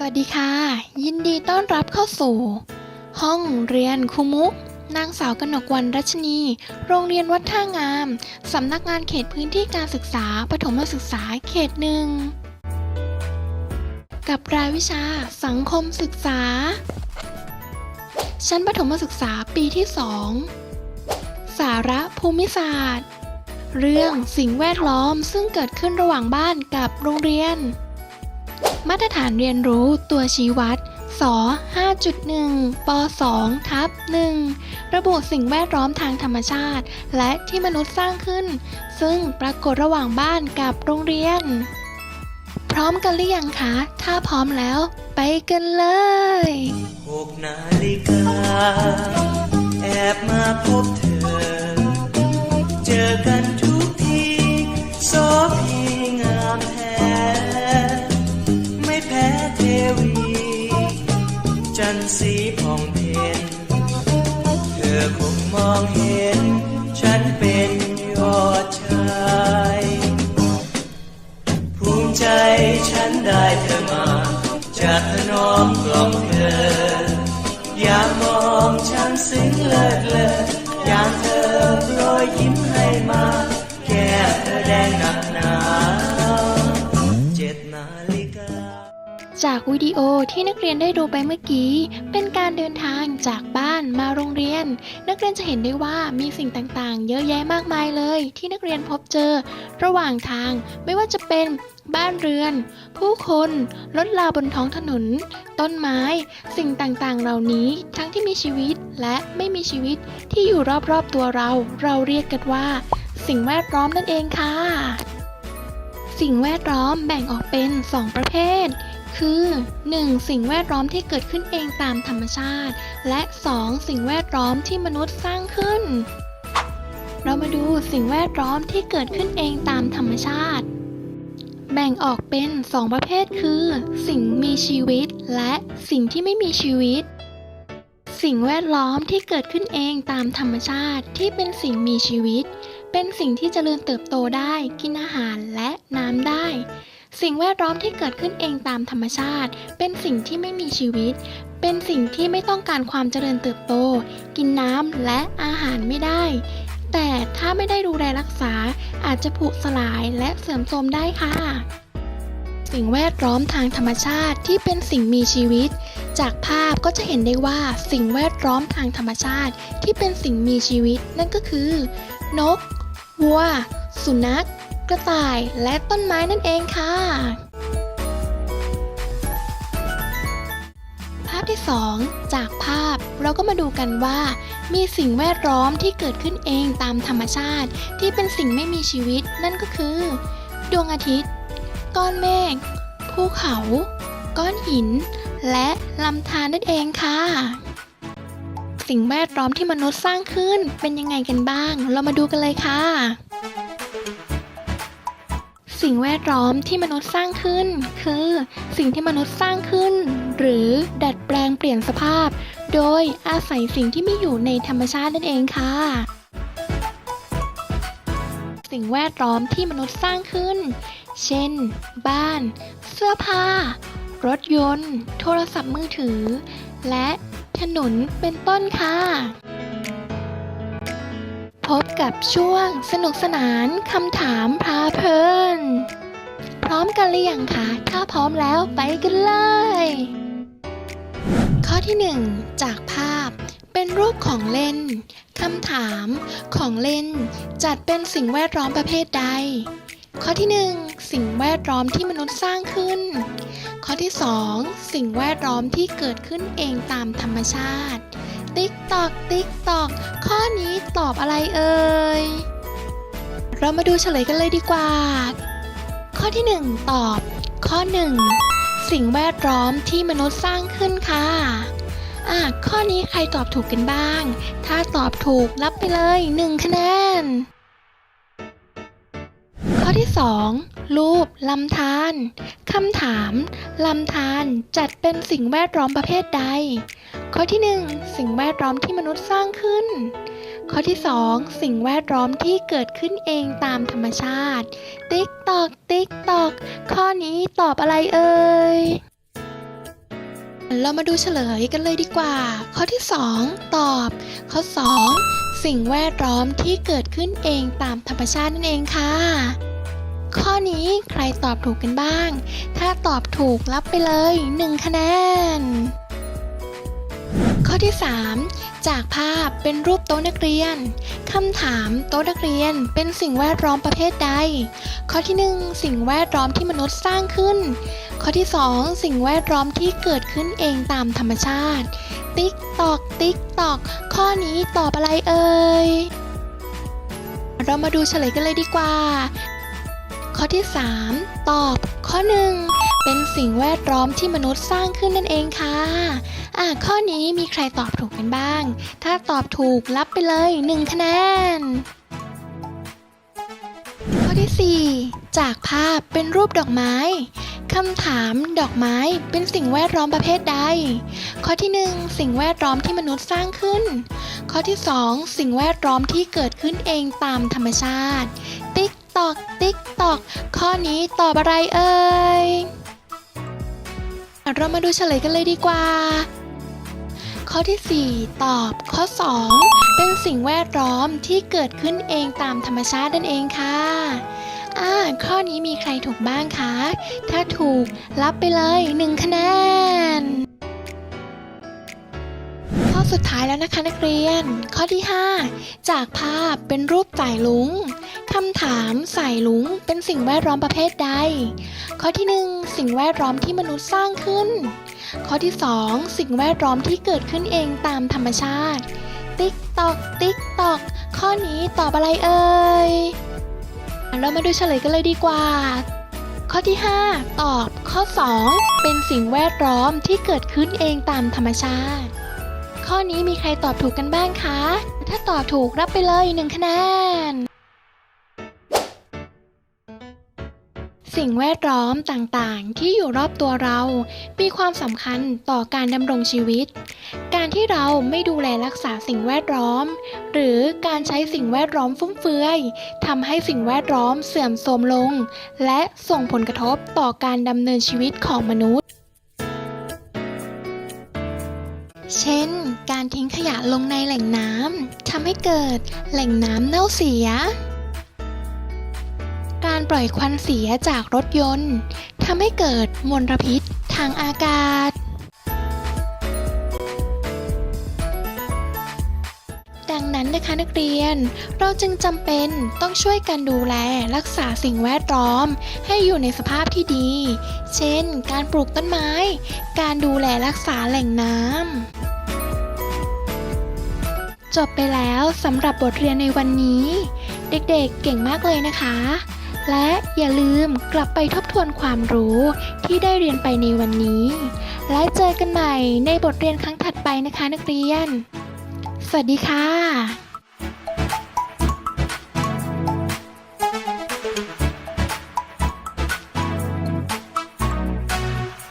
สวัสดีค่ะ ยินดีต้อนรับเข้าสู่ ห้องเรียนครูมุก นางสาวกนกวันรัชนี โรงเรียนวัดท่างาม สำนักงานเขตพื้นที่การศึกษาปฐมศึกษาเขตหนึ่ง กับรายวิชาสังคมศึกษา ชั้นปฐมศึกษาปีที่2สาระภูมิศาสตร์ เรื่องสิ่งแวดล้อมซึ่งเกิดขึ้นระหว่างบ้านกับโรงเรียน มาตรฐานเรียนรู้ตัวชี้วัดส5.1ป2ทับ1ระบุสิ่งแวดล้อมทางธรรมชาติ และที่มนุษย์สร้างขึ้น ซึ่งปรากฏระหว่างบ้านกับโรงเรียน พร้อมกันหรือยังคะ ถ้าพร้อมแล้ว ไปกันเลยหกนาฬิกาแอบมาพบเธอ เจอกันทุกทีโสพี จันทร์สีผ่องเพนเธอคงมองเห็น ฉันเป็นยอดชาย ภูมิใจฉันได้เธอมาจะถนอมกล่อมเธอ อย่ามองฉันซึ้งเลิศเลออย่างเธอโปรยยิ้มให้มา จากวิดีโอที่นักเรียนได้ดูไปเมื่อกี้ เป็นการเดินทางจากบ้านมาโรงเรียน นักเรียนจะเห็นได้ว่ามีสิ่งต่างๆ เยอะแยะมากมายเลย ที่นักเรียนพบเจอ ระหว่างทางไม่ว่าจะเป็นบ้านเรือน ผู้คนรถลาบนท้องถนน ต้นไม้ สิ่งต่างๆ เหล่านี้ทั้งที่มีชีวิตและไม่มีชีวิตที่อยู่รอบๆตัวเรา เราเรียกกันว่า สิ่งแวดล้อมนั่นเองค่ะ สิ่งแวดล้อมแบ่งออกเป็น 2 ประเภท คือ 1. สิ่งแวดล้อมที่เกิดขึ้นเองตามธรรมชาติ และ 2. สิ่งแวดล้อมที่มนุษย์สร้างขึ้น เรามาดูสิ่งแวดล้อมที่เกิดขึ้นเองตามธรรมชาติ แบ่งออกเป็น 2 ประเภทคือ สิ่งมีชีวิต และสิ่งที่ไม่มีชีวิต สิ่งแวดล้อมที่เกิดขึ้นเองตามธรรมชาติที่เป็นสิ่งมีชีวิต เป็นสิ่งที่เจริญเติบโตได้กินอาหารและน้ำได้ สิ่งแวดล้อมที่เกิดขึ้นเองตามธรรมชาติ เป็นสิ่งที่ไม่มีชีวิต เป็นสิ่งที่ไม่ต้องการความเจริญเติบโต กินน้ำและอาหารไม่ได้ แต่ถ้าไม่ได้ดูแลรักษาอาจจะผุสลายและเสื่อมโทรมได้ค่ะ สิ่งแวดล้อมทางธรรมชาติที่เป็นสิ่งมีชีวิต จากภาพก็จะเห็นได้ว่าสิ่งแวดล้อมทางธรรมชาติที่เป็นสิ่งมีชีวิตนั่นก็คือ นก วัว สุนัข กระต่ายและต้นไม้นั่นเองค่ะ ภาพที่ 2 จากภาพเราก็มาดูกันว่า มีสิ่งแวดล้อมที่เกิดขึ้นเองตามธรรมชาติ ที่เป็นสิ่งไม่มีชีวิตนั่นก็คือ ดวงอาทิตย์ ก้อนเมฆภูเขา ก้อนหิน และลำธารนั่นเองค่ะสิ่งแวดล้อมที่มนุษย์สร้างขึ้นเป็นยังไงกันบ้าง เรามาดูกันเลยค่ะ สิ่งแวดล้อมที่มนุษย์สร้างขึ้น คือ สิ่งที่มนุษย์สร้างขึ้น หรือดัดแปลงเปลี่ยนสภาพ โดยอาศัยสิ่งที่มีอยู่ในธรรมชาตินั่นเองค่ะ สิ่งแวดล้อมที่มนุษย์สร้างขึ้น เช่น บ้าน เสื้อผ้า รถยนต์ โทรศัพท์มือถือ และถนนเป็นต้นค่ะ พบกับช่วงสนุกสนานคำถามพาเพลิน พร้อมกันหรือยังคะ ถ้าพร้อมแล้วไปกันเลย ข้อที่ 1 จากภาพ เป็นรูปของเล่นคำถามของเล่น จัดเป็นสิ่งแวดล้อมประเภทใด ข้อที่ 1 สิ่งแวดล้อมที่มนุษย์สร้างขึ้น ข้อที่ 2 สิ่งแวดล้อมที่เกิดขึ้นเองตามธรรมชาติ ติ๊กตอกติ๊กตอกข้อนี้ตอบอะไรเอ่ย เรามาดูเฉลยกันเลยดีกว่า ข้อที่ 1 ตอบ ข้อ 1 สิ่งแวดล้อมที่มนุษย์สร้างขึ้นค่ะอะข้อนี้ใครตอบถูกกันบ้าง ถ้าตอบถูกรับไปเลย 1 คะแนน ข้อที่ 2 รูปลำธารคำถามลำธารจัดเป็นสิ่งแวดล้อมประเภทใด ข้อที่ 1 สิ่งแวดล้อมที่มนุษย์สร้างขึ้น ข้อที่ 2 สิ่งแวดล้อมที่เกิดขึ้นเองตามธรรมชาติ ติ๊กตอกติ๊กตอกข้อนี้ตอบอะไรเอ่ยเรามาดูเฉลยกันเลยดีกว่า ข้อที่ 2 ตอบ ข้อ 2 สิ่งแวดล้อมที่เกิดขึ้นเองตามธรรมชาตินั่นเองค่ะ ข้อนี้ใครตอบถูกกันบ้าง ถ้าตอบถูกรับไปเลย 1 คะแนน ข้อที่ 3 จากภาพเป็นรูปโต๊ะนักเรียนคำถามโต๊ะนักเรียนเป็นสิ่งแวดล้อมประเภทใด ข้อที่ 1 สิ่งแวดล้อมที่มนุษย์สร้างขึ้น ข้อที่ 2 สิ่งแวดล้อมที่เกิดขึ้นเองตามธรรมชาติ ติ๊กตอก ติ๊กตอก ข้อนี้ตอบอะไรเอ่ยเรามาดูเฉลยกันเลยดีกว่า ข้อที่ 3 ตอบ ข้อ 1 เป็นสิ่งแวดล้อมที่มนุษย์สร้างขึ้นนั่นเองค่ะอะข้อนี้มีใครตอบถูกกันบ้าง ถ้าตอบถูกรับไปเลย 1 คะแนน ข้อที่ 4 จากภาพเป็นรูปดอกไม้คำถามดอกไม้เป็นสิ่งแวดล้อมประเภทใด ข้อที่ 1 สิ่งแวดล้อมที่มนุษย์สร้างขึ้น ข้อที่ 2 สิ่งแวดล้อมที่เกิดขึ้นเองตามธรรมชาติ ติ๊ก ตอกติ๊กตอก ข้อนี้ตอบอะไรเอ่ยเรามาดูเฉลยกันเลยดีกว่า ข้อที่ 4 ตอบ ข้อ 2 เป็นสิ่งแวดล้อมที่เกิดขึ้นเองตามธรรมชาตินั่นเองค่ะอ่าข้อนี้มีใครถูกบ้างคะ ถ้าถูกรับไปเลย 1 คะแนน ข้อสุดท้ายแล้วนะคะนักเรียน ข้อที่ 5 จากภาพเป็นรูปสายลุง คำถามสายลุงเป็นสิ่งแวดล้อมประเภทใด ข้อที่ 1 สิ่งแวดล้อมที่มนุษย์สร้างขึ้น ข้อที่ 2 สิ่งแวดล้อมที่เกิดขึ้นเองตามธรรมชาติ ติ๊กตอก ติ๊กตอก ข้อนี้ตอบอะไรเอ่ย เรามาดูเฉลยกันเลยดีกว่า ข้อที่ 5 ตอบ ข้อ 2 เป็นสิ่งแวดล้อมที่เกิดขึ้นเองตามธรรมชาติ ข้อนี้มีใครตอบถูกกันบ้างคะ ถ้าตอบถูกรับไปเลย1คะแนน สิ่งแวดล้อมต่างๆ ที่อยู่รอบตัวเรา มีความสำคัญต่อการดำรงชีวิต การที่เราไม่ดูแลรักษาสิ่งแวดล้อม หรือการใช้สิ่งแวดล้อมฟุ่มเฟือยทำให้สิ่งแวดล้อมเสื่อมโทรมลง และส่งผลกระทบต่อการดำเนินชีวิตของมนุษย์ เช่น การทิ้งขยะลงในแหล่งน้ำทำให้เกิดแหล่งน้ำเน่าเสีย การปล่อยควันเสียจากรถยนต์ทำให้เกิดมลพิษทางอากาศ ดังนั้นนะคะนักเรียน เราจึงจำเป็นต้องช่วยกันดูแลรักษาสิ่งแวดล้อม ให้อยู่ในสภาพที่ดี เช่น การปลูกต้นไม้ การดูแลรักษาแหล่งน้ำจบไปแล้วสำหรับบทเรียนในวันนี้ เด็กๆเก่งมากเลยนะคะ และอย่าลืมกลับไปทบทวนความรู้ที่ได้เรียนไปในวันนี้ และเจอกันใหม่ในบทเรียนครั้งถัดไปนะคะนักเรียน สวัสดีค่ะ